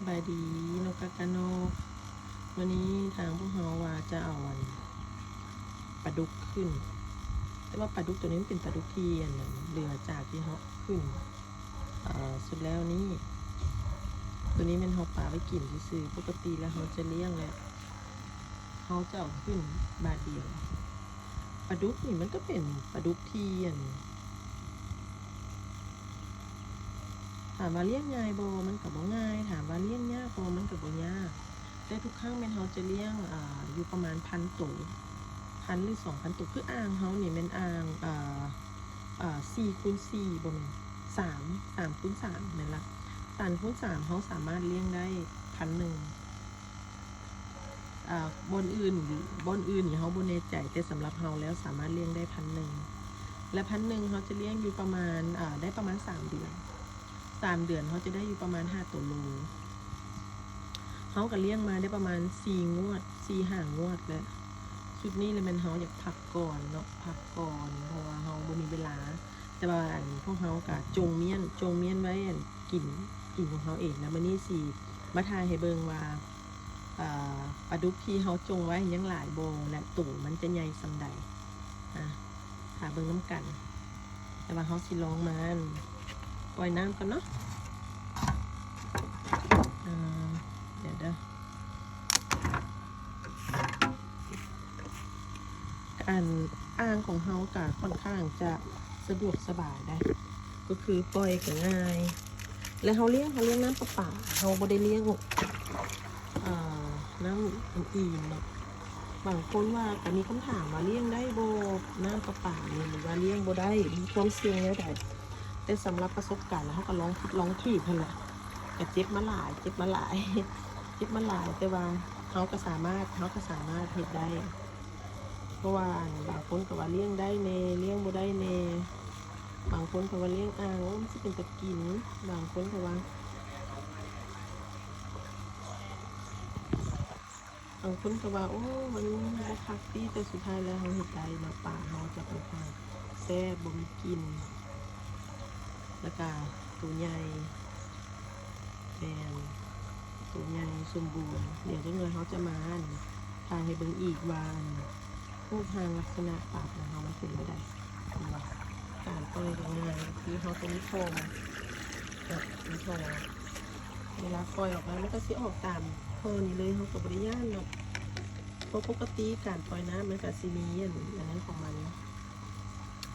สบายดีนกกากานกวันนี้ทางพวกเราว่าจะเอาอันปลาดุกขึ้น แต่ว่าปลาดุกตัวนี้มันเป็นปลาดุกที่อันเหลือจากที่เขาขึ้นสุดแล้วนี่ตัวนี้มันเขาปลาไว้กินซื่อปกติแล้วเขาจะเลี้ยงแล้วเขาจะเอาขึ้นบาทเดียวปลาดุกนี่มันก็เป็นปลาดุกที่อัน ถามว่าเลี้ยงง่ายบ่มันกับบ่ง่าย ถามว่าเลี้ยงยากบ่มันกับบ่ยากแต่ทุกครั้งแม่นเฮาจะเลี้ยงอ่าอยู่ประมาณพันตัวพันหรือสองพันตัวคืออ่างเฮานี่แม่นอ่างอ่าอ่าสี่คูณสี่บ่แม่นสามสามคูณสามแม่นละสามคูณสามเฮาสามารถเลี้ยงได้พันหนึ่งอ่าบนอื่นบนอื่นนี่เฮาบ่แน่ใจแต่สำหรับเฮาแล้วสามารถเลี้ยงได้พันหนึ่งและพันหนึ่งเฮาจะเลี้ยงอยู่ประมาณอ่าได้ประมาณสามเดือน สามเดือนเขาจะได้อยู่ประมาณห้าตัวโลเขาก็เลี้ยงมาได้ประมาณสี่งวดสี่ห้างงวดแล้วชุดนี้เลยมันเขาอยากพักก่อนเนาะพักก่อนเพราะว่าเขาบ่มีเวลา แต่ว่าอันพวกเขากะจงเมียนจงเมียนไว้อันกินกินของเขาเองนะมันนี่สี่มาทายให้เบิงว่าอ่าปลาดุกที่เขาจงไว้ยังหลายโบและตู่มันจะใหญ่สำใดอะหาเบิงน้ำกัน แต่ว่าเขาสิลองมัน ปล่อยน้ำกันเนาะอ่าเดี๋ยวเด้อการอ่างของเฮากะค่อนข้างจะสะดวกสบายได้ ก็คือปล่อยก็ง่าย แล้วเฮาเลี้ยงเฮาเลี้ยงน้ำประปาเฮาบ่ได้เลี้ยงน้ำอื่นเนาะบางคนว่าก็มีคำถามว่าเลี้ยงได้บ่น้ำประปานี่หรือว่าเลี้ยงบ่ได้มีความเสี่ยงแนวใด แต่สำหรับประสบการณ์แล้วเขาก็ลองผิดลองถูกนั่นแหละก็เจ็บมาหลายเจ็บมาหลายเจ็บมาหลายแต่ว่าเขาก็สามารถเขาก็สามารถเฮ็ดได้ เพราะว่าบางคนก็ว่าเลี้ยงได้เนเลี้ยงบ่ได้เนบางคนก็ว่าเลี้ยงอ่างว่ามันสิเป็นตะกินบางคนก็ว่าบางคนก็ว่าโอ้มันบ่คักดีแต่สุดท้ายแล้วเขาเฮ็ดได้เนาป่าเขาจะค่อนข้างแซ่บบ่มีกิน แล้วก็ตัวใหญ่แบนตัวใหญ่สมบูรณ์เดี๋ยวจังเลยเขาจะมาอันทายให้เบิ่งอีกวันรูปทางลักษณะปากของเขามันเป็นไปได้ว่าการปล่อยก็ง่ายคือเขาตรงนี้โทรมแบบนี้โทรมเวลาปล่อยออกมามันก็สิออกตามโทรนี่เลยเขาก็บริยานเนาะเพราะปกติการปล่อยน้ำมันก็สิมีอันอันนั้นของมัน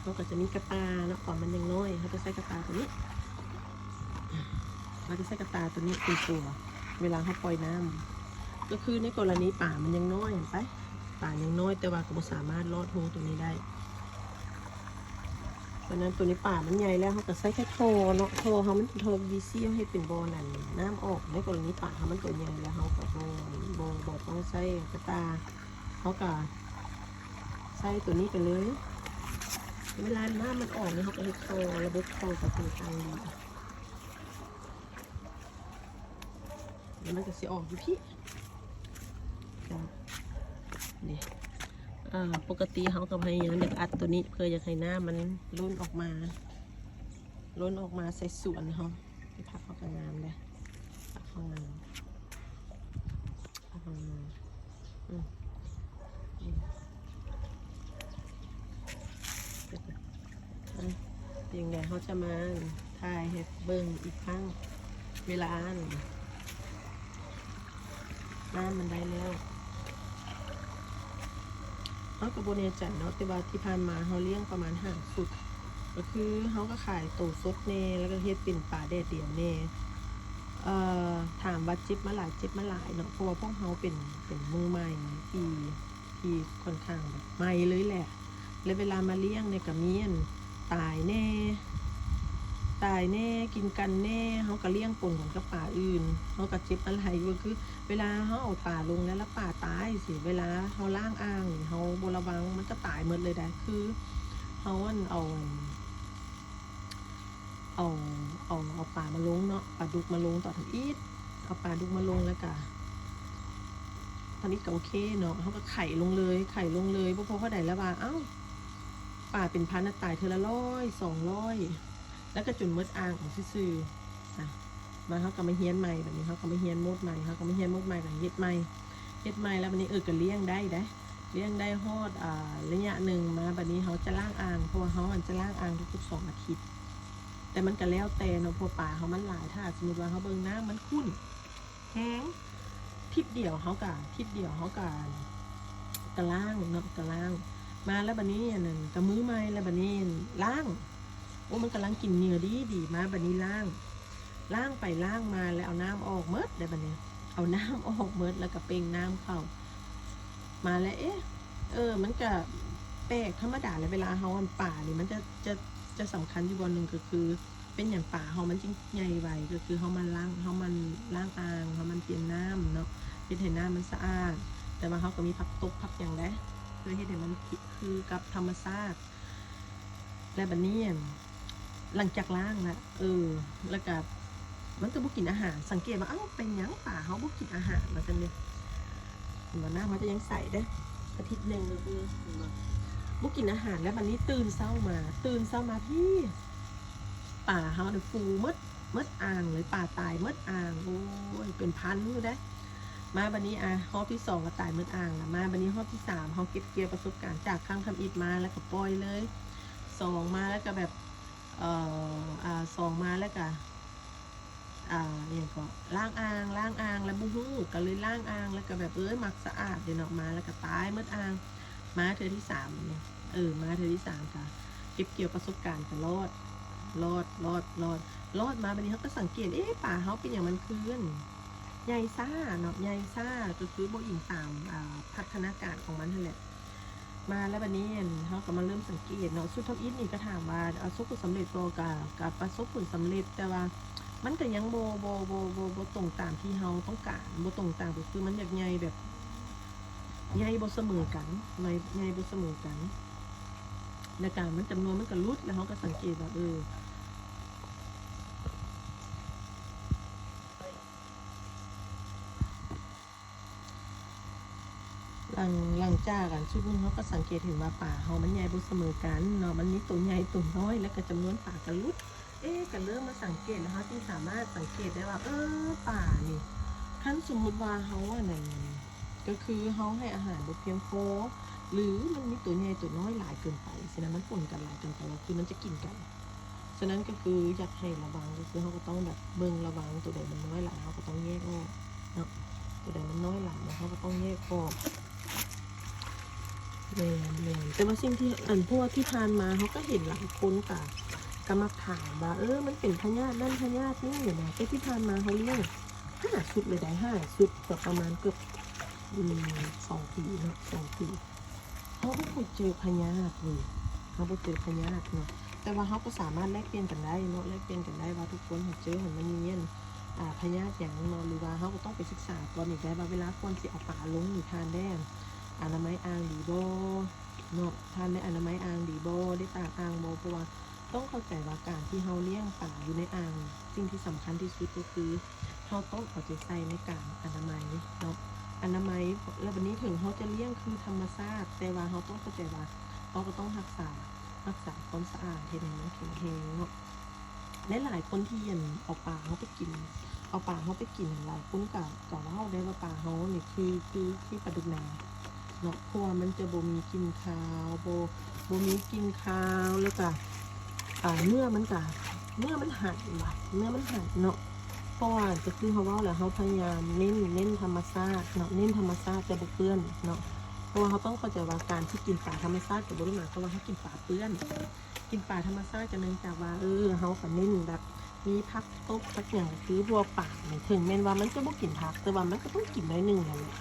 เขาก็จะมีกระตาเนาะก่อนมันยังน้อยเขาจะใส่กระตาตัวนี้เขาจะใส่กระตาตัวนี้เป็นตัว เวลาเขาปล่อยน้ำก็คือในกรณีป่ามันยังน้อยเห็นไปป่ายังน้อยแต่ว่าก็สามารถลอดหูตัวนี้ได้เพราะนั้นตัวนี้ป่ามันใหญ่แล้วเขาก็ใส่แค่โทเนาะโทเขามันโทวีซีให้เป็นบอนั่นน้ำออกในกรณีป่าเขามันตัวใหญ่แล้วเขาก็บอบอบอต้องใส่กระตาเขาก็ใส่ตัวนี้ไปเลย เวลาหน้ำมันออกเนี่ยเขาก็ให้โคระบบโคกับเป็นทางดีเดี๋ยวมันก็สิออกอยู่พี่นี่ปกติเขาก็พยายามอยากอัดตัวนี้เพื่ออยากให้หน้ำมันล้นออกมา ล้นออกมาใส่สวนเขาไปพักเขากระงามเลยพักเขางามพักเขางามอืมนี่ อะ ยังไงเขาจะมาถ่ายให้เบิ่งอีกครั้งเวลาอันน้ำมันได้แล้วเขากับโบเนใจเนาะแต่ว่าที่ผ่านมาเขาเลี้ยงประมาณห้าสุด ก็คือเขาก็ขายโตสดเน่แล้วก็เฮ็ดเป็นป่าแดดเดียวเน่เอ่อถามว่าจ็บมาหลายเจ็บมาหลายเนาะเพราะว่าพวกเขาเป็นเป็นมือใหม่ที่ที่ค่อนข้างแบบใหม่เลยแหละ แล้วเวลามาเลี้ยงเนี่ยก็มีอัน ตายแน่ ตายแน่กินกันแน่เขาก็เลี้ยงปนกันกับป่าอื่นเขาก็เจ็บอะไรก็คือ เวลาเขาเอาป่าลงแล้วแล้วป่าตายสิเวลาเขาล่างอ่างเขาบระวังมันก็ตายหมดเลยได้คือเขาอันเอาเอาเอาเอาป่ามาลงเนาะปลาดุกมาลงต่อทำอีทเอาปลาดุกมาลงแล้วก็ตอนนี้ก็โอเคเนาะเขาก็ไข่ลงเลยไข่ลงเลยเพราะพอเขาได้แล้วว่าเอ้า ป่าเป็นพันน่ะตายเทอละร้อยสองร้อยแล้วก็จุนมดอ่างของซื่อๆนะมาเขาก็มาเฮียนใหม่แบบนี้เขาก็มาเฮียนมดใหม่เขาก็มาเฮียนมดใหม่กับเฮ็ดใหม่เฮ็ดใหม่แล้วบัดนี้เออก็เลี้ยงได้ได้เลี้ยงได้ฮอดอ่าระยะหนึ่งมาแบัดนี้เขาจะล้างอ่างเพราะว่าเขามันจะล้างอ่างทุกๆสองอาทิตย์ แต่มันก็แล้วแต่เนาะพราะป่าเขามันหลายถ้าสมมติว่าเขาเบิ่งน้ำมันขุ่นแห้งทิศเดียวเขากะทิศเดียวเขากะกระล่างเนาะกระล่าง มาแล้วบันี้อันนั่นกะมือไม้แล้วบัดนี้ล่างโอ้มันกำลังกินเนื้อดีดีมาบันี้ล่าง ล่างไปล่างมาแล้วเอาน้ำออกเมิดได้บัดนี้ เอาน้ำออกเมิดแล้วก็เป่งน้ำเข้า มาแล้วเอ๊ะเออ มันก็แปลกธรรมดาเลยเวลาเฮาอันป่านี่มันจะจะจะสำคัญอยู่บนหนึ่งก็คือ เป็นอย่างป่าเฮามันจริงใหญ่ไวก็คือเฮามันล้างเฮามันล้างอ่างเฮามันเปลี่ยนน้ำเนาะเฮ็ดให้น้ำมันสะอาด แต่ว่าเฮาก็มีผักตบผักอย่างได้ เพื่อเฮ็ดให้มันคือกับธรรมชาติและบัดนี้อั่นหลังจากล้างนะเออ แล้วก็มันก็บ่กินอาหาร สังเกตว่าเอ้าเป็นยังป่าเฮาบ่กินอาหารมาจังเลยเห็นหน้าเขาจะยังใส่เด้อาทิตย์หนึงก็คือเห็นบ่บ่กินอาหารแล้ววันนี้ตื่นเช้ามา ตื่นเช้ามาพี่ ป่าเฮาเนี่ยฟูมดมดอ่างเลยป่าตายมดอ่างโอ้ยเป็นพันอยู่ได้ มาบันนี้อะรอบที่สองก็ตายหมดอ่างละมาบันนี้รอบที่สามเขาเก็บเกี่ยวประสบการณ์จากข้างทำอิฐมาแล้วก็ปล่อยเลยสองมาแล้วก็แบบเอ่ออ่าสองมาแล้วก็อ่าอย่างก็ล้างอ่างล้างอ่างแล้วบูฮู้ก็เลยล้างอ่างแล้วก็แบบเอ้ยหมักสะอาดเดี๋ยวออกมาแล้วก็ตายหมดอ่างมาเธอที่สามเนี่ยเออมาเธอที่สามค่ะเก็บเกี่ยวประสบการณ์กันรอดรอดรอดรอดรอดมาบันนี้เขาก็สังเกตเอ๊ะป่าเขาเป็นอย่างมันคืน ใหญ่ซ่าเนาะใหญ่ซ่าก็คือโบอิงตามพัฒนาการของมันนั่นแหละมาแล้วบันนี้เขาก็มาเริ่มสังเกตเนาะสุดท้ายนี่ก็ถามว่าเอาสุกผลสำเร็จโบกับกับประสบผลสำเร็จแต่ว่ามันก็ยังโบโบโบโบโบตรงตามที่เขาต้องการโบตรงตามก็คือมันอยากใหญ่แบบใหญ่โบเสมอกันใหญ่ใหญ่โบเสมอกันในการมันจำนวนมันก็ลดแล้วเขาก็สังเกตว่าเออ หลังหลังจากกันชุดนึงเขาก็สังเกตเห็นว่าป่าเขามันใหญ่บุเสมอกันเนาะมันมีตัวใหญ่ตัวน้อย แล้วก็จำนวนป่ากันลุดเอ๊กันเริ่มมาสังเกตแล้วเขาจึงสามารถสังเกตได้ว่า เออป่านี่ขั้นสมมุติว่าเขาว่านั่นก็คือเขาให้อาหารบ่เพียงพอหรือมันมีตัวใหญ่ตัวน้อยหลายเกินไปฉะนั้นมันปนกันหลายเกินไปคือมันจะกินกันฉะนั้นก็คืออยากให้ระวังก็คือเขาก็ต้องแบบเบิ่งระวังตัวใดมันน้อยหลายเขาก็ต้องแยกออกเนาะตัวใดมันน้อยหลายเขาก็ต้องแยกออก แมนแมนแต่ว่าสิ่งที่อันพวกที่ผ่านมาเขาก็เห็นหลายคนกะก็มาถามว่าเออมันเป็นพญาตินั่นพญาตินี่อยู่นะแต่ที่ผ่านมาเขาเลี้ยงห้าชุดเลยได้ห้าชุดก็ประมาณเกือบสองปีเนาะสองปีเขาไม่เคยเจอพญาติเลยเขาไม่เจอพญาติเนาะแต่ว่าเขาก็สามารถแลกเปลี่ยนกันได้เนาะแลกเปลี่ยนกันได้ว่าทุกคนเห็นเจอเห็นมันมีเงี้ยพยาธิอย่างเนาะหรือว่าเขาก็ต้องไปศึกษาก่อนอีกได้ว่าเวลาควรสิเอาปลาลงหรือทานได้ อนามัยอ่างดีโบเนาะท่านได้อนามัยอ่างดีโบได้ตากอ่างบ่เพราะว่าต้องเข้าใจว่าการที่เขาเลี้ยงปลาอยู่ในอ่างสิ่งที่สำคัญที่สุดก็คือเขาต้องเอาใจใส่ในการอนามัยเนาะอนามัยแล้ววันนี้ถึงเขาจะเลี้ยงคือธรรมชาติแต่ว่าเขาต้องเข้าใจว่าเขาก็ต้องรักษารักษาความสะอาดให้มันแข็งแรงเนาะและหลายคนที่เยันเอาปลาเขาไปกิน เอาปลาเขาไปกินหลายคนกับกับว่าได้ว่าปลาเขาเนี่ยคือคือที่ปลาดุกนา เนาะเพราะว่ามันจะบ่มีกลินคาวบ่บ่มีกลินคาวแล้วก็อ่าเนื้อมันก็เนื้อมันหันว่ะเนื้อมันหันเนาะเพราะว่าก็คือเขาว่าแหละเขาพยายามเน้นเน้นธรรมชาติเนาะเน้นธรรมชาติจะบ่เปื้อนเนาะเพราะว่าเขาต้องเข้าใจว่าการที่กินปลาธรรมชาติกับบริมาเพราะว่าเขากินปลาเปื้อน กินปลาธรรมชาติจะเนื่องจากว่าเออเขาก็เน้นแบบมีพักตบพักอย่างคือพวปาเนี่ยถึงแม้นว่ามันจะบ่กินผักแต่ว่ามันก็ต้องกินน้อยหนึ่งนั่นแหละ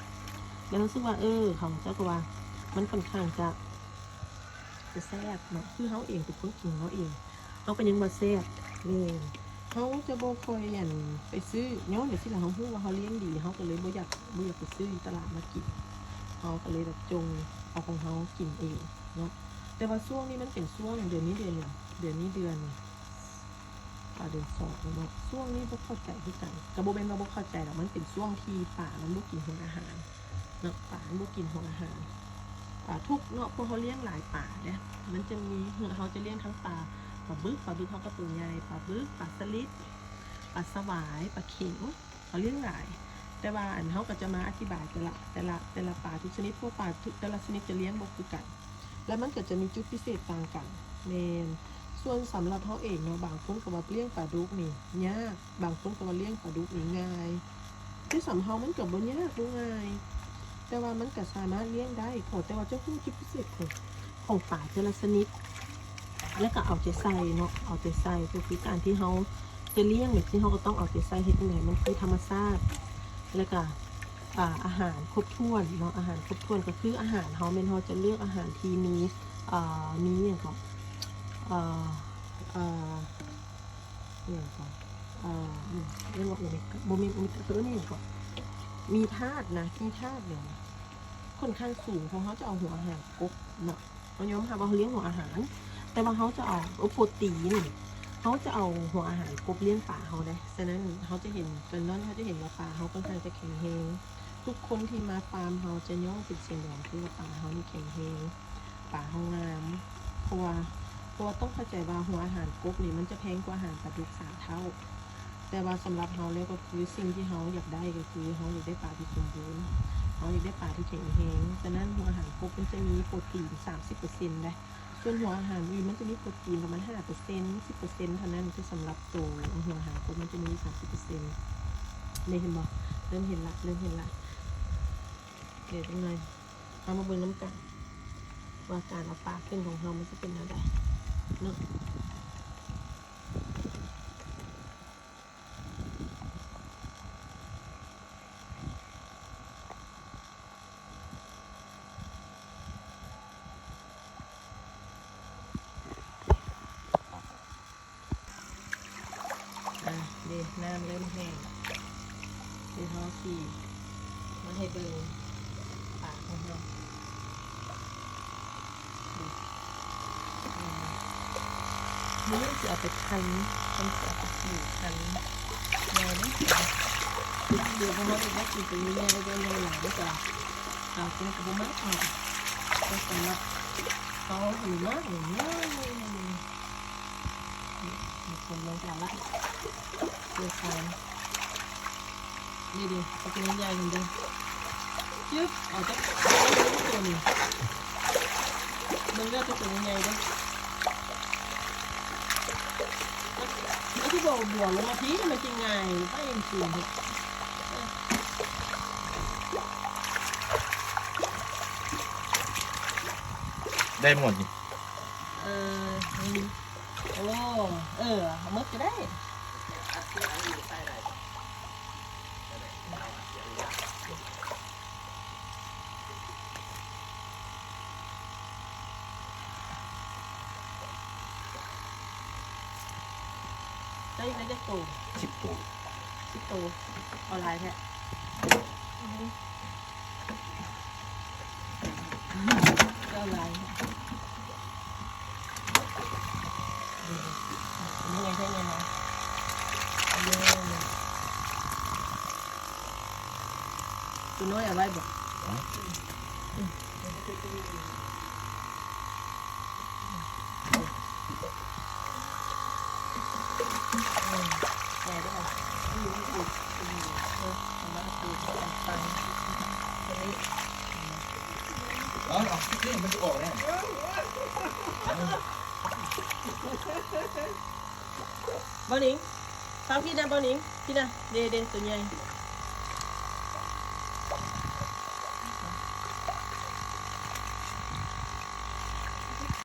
แล้วรู้สึกว่า เออเขาเจ้าก็ว่า มันค่อนข้างจะจะแซ่บเนาะคือเขาเองเป็นคนกินเขาเองเขาเป็นยังมาแซ่บนี่เขาจะโบคอยอย่างไปซื้อย้อนเดี๋ยวที่หลังเขาพูดว่าเขาเลี้ยงดีเขาก็เลยบ่อยากบ่อยากไปซื้อตลาดมากินเขาก็เลยแบบจงเอาของเขากินเองเนาะแต่ว่าช่วงนี้มันเป็นช่วงเดือนนี้เดือนหนึ่งเดือนนี้เดือนป่าเดือนสองเนาะช่วงนี้พวกเข้าใจที่กันกระโบเป็นเราบ่เข้าใจหรอกมันเป็นช่วงที่ป่ามันบ่กินหัวอาหาร เนาะป่ามันบ่กินหัวอาหารทุกเนาะพวกเขาเลี้ยงหลายป่าเนี่ยมันจะมีเขาจะเลี้ยงทั้งปลาปลาบึกปลาบึกเขาก็ตัวใหญ่ปลาบึกปลาสลิดปลาสวายปลาเข็งเขาเลี้ยงหลาย แต่ว่าอันเขาก็จะมาอธิบายแต่ละแต่ละแต่ละปลาทุกชนิดพวกปลาทุกแต่ละชนิดจะเลี้ยงบ่คือกัน แล้วมันก็จะมีจุดพิเศษต่างกันเมนส่วนสำหรับเขาเองเนาะบางคนก็ว่าเลี้ยงปลาดุกนี่ยากบางคนก็ว่าเลี้ยงปลาดุกนี่ง่ายที่สำเฮามันก็บ่ยากบ่ง่าย แต่ว่ามันก็สามารถเลี้ยงได้ขอแต่ว่าเจ้าคู่จุดพิเศษของของปลาแต่ละชนิด แล้วก็เอาใจใส่เนาะเอาใจใส่ก็คือการที่เขาจะเลี้ยงแบบที่เขาก็ต้องเอาใจใส่ให้ตรงไหนมันคือธรรมชาติแล้วก็อ่าอาหารครบถ้วนเนาะอาหารครบถ้วนก็คืออาหารเขาเป็นเขาจะเลือกอาหารที่มีอ่ามีอย่างก่อนอ่าอ่าอย่างก่อนอ่าอืมเรียกว่าอะไรโมเมนต์มีตัวนี้ก่อนมีธาตุนะมีธาตุเนี่ย ค่อนข้างสูงเพราะเขาจะเอาหัวอาหารกบเนาะเขาย้อมหาว่าเขาเลี้ยงหัวอาหาร แต่ว่าเขาจะเอาเอาโปรตีนเขาจะเอาหัวอาหารกบเลี้ยงปลาเขาได้ฉะนั้นเขาจะเห็นจนนั้นเขาจะเห็นว่าปลาเขาค่อนข้างจะแข็งแรงทุกคนที่มาฟาร์มเขาจะย่อเป็นเสียงหลงคือว่าปลาเขานี่แข็งแรงปลาเขางามเพราะว่าเพราะว่าต้องเข้าใจว่าหัวอาหารกบนี่มันจะแพงกว่าอาหารปลาดุกสามเท่า แต่ว่าสำหรับเขาแล้วก็คือสิ่งที่เขาอยากได้ก็คือเขาอยากได้ปลาที่สมบูรณ์ เขาอยากได้ปลาที่แข็งแรงฉะนั้นหัวอาหารกบมันจะมีโปรตีน30%ได้ส่วนหัวอาหารวีมันจะมีโปรตีนประมาณห้าเปอร์เซ็นต์สิบเปอร์เซ็นต์เท่านั้นที่สำหรับตัวหัวอาหารคนมันจะมีสามสิบเปอร์เซ็นต์เลยเห็นบอกเริ่มเห็นละเริ่มเห็นละเดี๋ยวตรงไหนเอามาเบิ่งน้ำกันว่าการเอาปลาขึ้นของเรามันจะเป็นอะไรเนาะ ดีน้ำเริ่มแห้งเดี๋ยวเขาสีมาให้เบิ่งปากของเรานี่จะเอาไปคันคันจะเอาไปอยู่คันแนวนี้เดี๋ยวเขาจะได้กินตรงนี้แนวได้แนวหลังด้วยจ้ะเอาเป็นกระบุมากค่ะก็สำหรับเขาหรือมากหรือมากมีคนลงแต่ละเกี่ยวกันนี่ดิเอาเป็นใหญ่เหมือนเดิมยึ บเอาจะตัวนี้มึงเลือกตัวใหญ่ด้วยแล้วที่บอกบวกลงมาพีมัน โอ้เออเอามึกจะได้ได้ได้จะโตสิบตัวสิโตออนไลน์แท้ก็ออนไลน์แท้นี่ไงใช่ไงนะเย้ ตัวน้อยเอาไว้บอกแกได้ไหมอยู่ที่อื่